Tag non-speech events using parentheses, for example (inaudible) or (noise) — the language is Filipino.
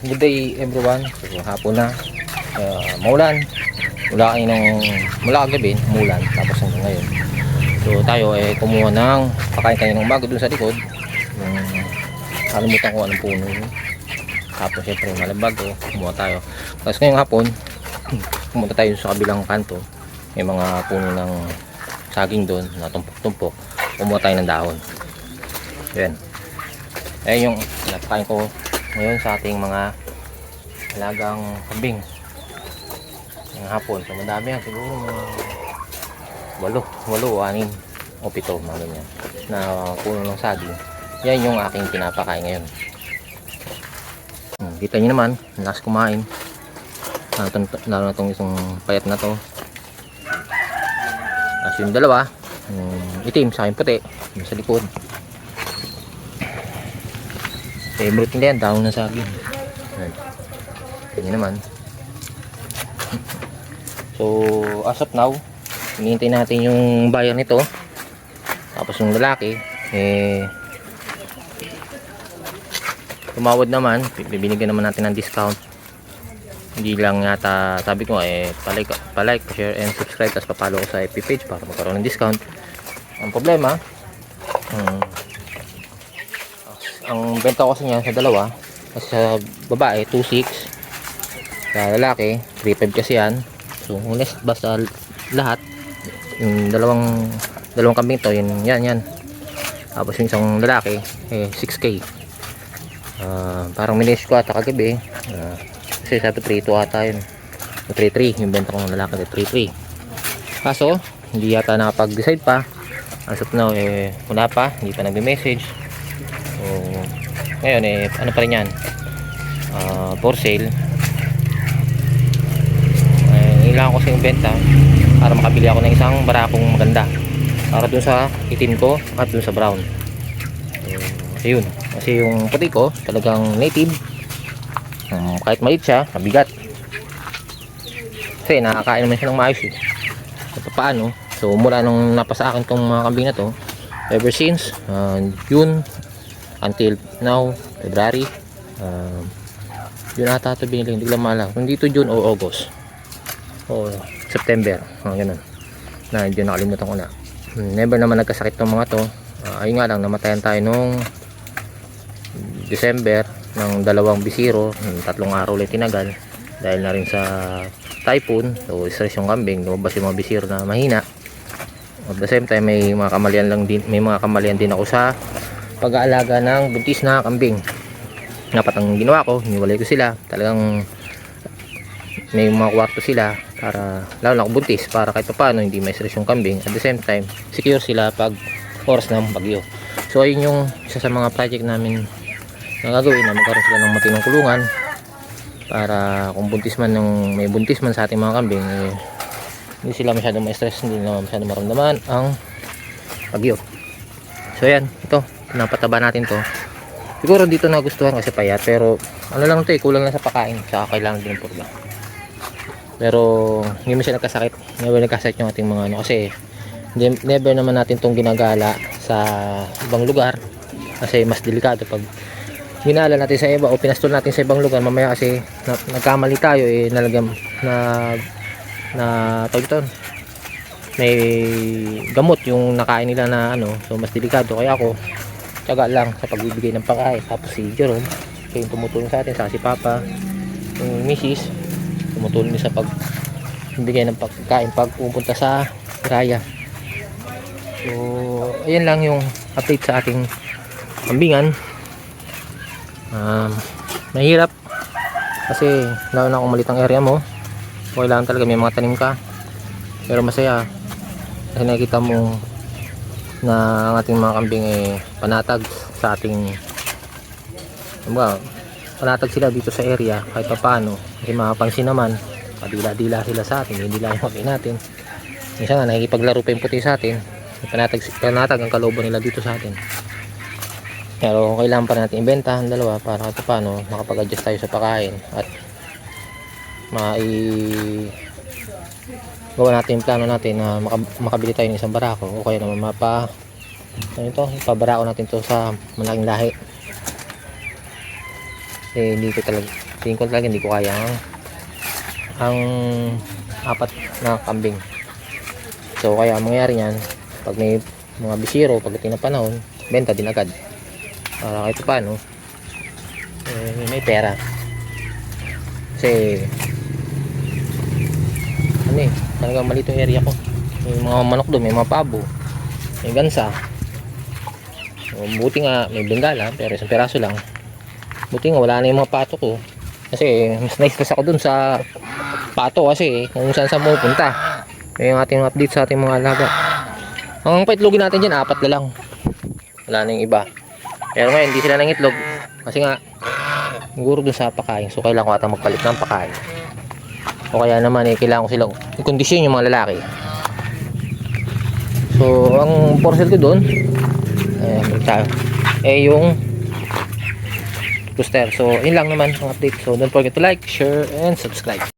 Good day everyone. So, hapon na. Uh, maulan. Mula kaninang mula kagabi, mulan tapos hanggang ngayon. So tayo eh kumuha ng pakain kaninang umaga dun sa likod. Yung kalimutan ko anong puno. Tapos syempre malabag oh, kumuha tayo. Tapos ngayong hapon, (clears throat) pumunta tayo sa kabilang kanto. May mga puno ng saging doon na tumpok-tumpok. Kumuha tayo ng dahon. Yan. Ayan yung napakain ko ngayon sa ating mga alagang kambing ng hapon. So madami yan. Siguro mga walo, walo anin o pito mga ganyan na puno ng saging. Yan yung aking pinapakain ngayon. Hmm, kita nyo naman, lakas kumain. Lalo, lalo na itong isang payat na to. As yung dalawa, yung itim sa akin puti, sa likod. Favorite nila yan, daon ng saging. Yan. Ganyan naman. So, as of now, hinihintay natin yung buyer nito. Tapos yung lalaki, eh, tumawad naman, bibinigyan naman natin ng discount. Hindi lang yata, sabi ko eh, palike, palike, share and subscribe, tapos papalo ko sa FB page para magkaroon ng discount. Ang problema, hmm, ang benta ko kasi niya sa dalawa, sa babae, 2.6, sa lalaki, 3.5 kasi yan. So, honest, basta lahat, yung dalawang, dalawang kambing to, yun, yan, yan. Tapos yung isang lalaki, eh, 6K. Ah, parang minis ko ata kagabi. Ah, kasi sabi 3-2 ata yun. 3-3, yung benta ko ng lalaki, 3-3. Kaso, hindi yata nakapag-decide pa. As of now, eh, wala pa, hindi pa nag-message. So, ngayon eh, ano pa rin yan? Ah, for sale. Eh, ilangan ko sa benta para makabili ako ng isang barakong maganda. Para dun sa itim ko at dun sa brown. So, ayun. Kasi yung puti ko, talagang native. Um, kahit maliit siya, mabigat. Kasi nakakain naman siya ng maayos eh. At paano? So mula nung napasa akin tong mga kambing na to, ever since uh, June until now, February, um, yun ata ito binili, hindi lang maalala. Kung dito June o August o September, mga ganun. Na hindi nakalimutan ko na. Hmm, Never naman nagkasakit tong mga to. Uh, ayun nga lang, namatayan tayo nung December ng dalawang bisiro, hmm, tatlong araw ulit tinagal dahil na rin sa typhoon, so stress yung kambing, lumabas yung mga bisiro na mahina. At the same time, may mga kamalian lang din, may mga kamalian din ako sa pag-aalaga ng buntis na kambing. Dapat ang ginawa ko, hiniwalay ko sila. Talagang may mga kwarto sila para lalo na buntis para kahit paano hindi may stress yung kambing. At the same time, secure sila pag oras ng bagyo. So ayun yung isa sa mga project namin na gagawin na magkaroon sila ng matinong kulungan para kung buntis man ng may buntis man sa ating mga kambing eh, hindi sila masyadong ma-stress hindi na masyadong maramdaman ang bagyo so yan ito pinapataba natin to. Siguro dito nagustuhan kasi payat pero ano lang to eh kulang lang sa pakain saka kailangan din purga. Pero hindi mo siya nagkasakit. Never nagkasakit yung ating mga ano kasi never naman natin tong ginagala sa ibang lugar kasi mas delikado pag ginala natin sa iba o pinastol natin sa ibang lugar mamaya kasi na, nagkamali tayo eh nalagyan na na tawag may gamot yung nakain nila na ano so mas delikado. Kaya ako tiyaga lang sa pagbibigay ng pagkain. Tapos si Jerome siya yung tumutulong sa atin. Saka si Papa yung misis tumutulong sa pagbibigay ng pagkain pag pupunta sa raya. So ayan lang yung update sa ating kambingan. Um, mahirap kasi lalo na kung malitang area mo kailangan talaga may mga tanim ka. Pero masaya kasi nakikita mo na ang ating mga kambing eh panatag sa ating ba panatag sila dito sa area kahit pa paano kasi makapansin naman padila-dila sila sa atin hindi lang yung natin. Minsan nga nakikipaglaro pa yung puti sa atin. Panatag, panatag ang kalobo nila dito sa atin. Pero kailangan pa natin ibenta ang dalawa para kahit paano makapag-adjust tayo sa pagkain at mai gawa natin yung plano natin na maka, makabili tayo ng isang barako o kaya naman mapa ano ito, ipabarako natin to sa malaking lahi Eh, hindi ko talaga, tingin ko talaga hindi ko kaya ang, ang apat na kambing. So, kaya ang mangyari niyan, pag may mga bisiro, pagdating ng panahon, benta din agad. Para kahit paano, eh, may pera. Kasi, ano eh, talagang maliit yung area ko. May mga manok doon, may mga pabo, may gansa. Buti nga, may bengala, pero isang peraso lang. Buti nga, wala na yung mga pato ko. Kasi, mas na-stress ako dun sa pato kasi kung saan saan pupunta. Yung ating update sa ating mga alaga. Ang paitlogin natin dyan, apat na lang. Wala na yung iba. Pero ngayon, hindi sila nang itlog. Kasi nga, siguro dun sa pakain. So, kailangan ko ata magpalit ng pakain. O kaya naman, eh, kailangan ko silang i-condition yung mga lalaki. So, ang porcel ko doon, eh, eh, yung booster. So, yun lang naman ang update. So, don't forget to like, share, and subscribe.